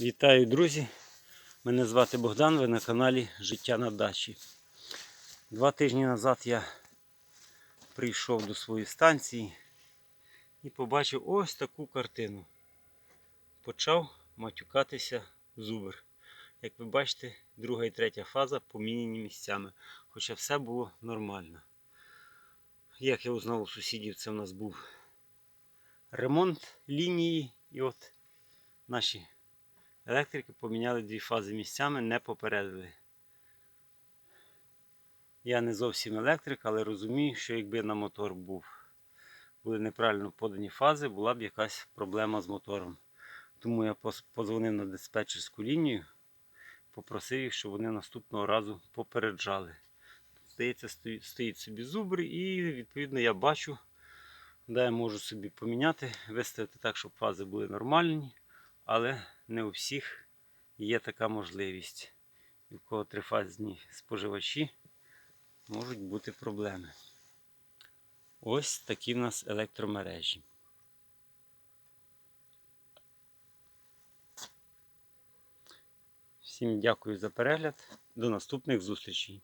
Вітаю, друзі! Мене звати Богдан, ви на каналі Життя на дачі. Два тижні назад я прийшов до своєї станції і побачив ось таку картину. Почав матюкатися зубр. Як ви бачите, друга і третя фаза поміняні місцями, хоча все було нормально. Як я узнав у сусідів, це в нас був ремонт лінії, і от наші Електрики поміняли дві фази місцями, не попередили. Я не зовсім електрик, але розумію, що якби на мотор був, були неправильно подані фази, була б якась проблема з мотором. Тому я позвонив на диспетчерську лінію, попросив їх, щоб вони наступного разу попереджали. Здається, стоїть, собі зубр, і відповідно я бачу, де я можу собі поміняти, виставити так, щоб фази були нормальні але не у всіх є така можливість. І в кого трифазні споживачі можуть бути проблеми. Ось такі в нас електромережі. Всім дякую за перегляд. До наступних зустрічей.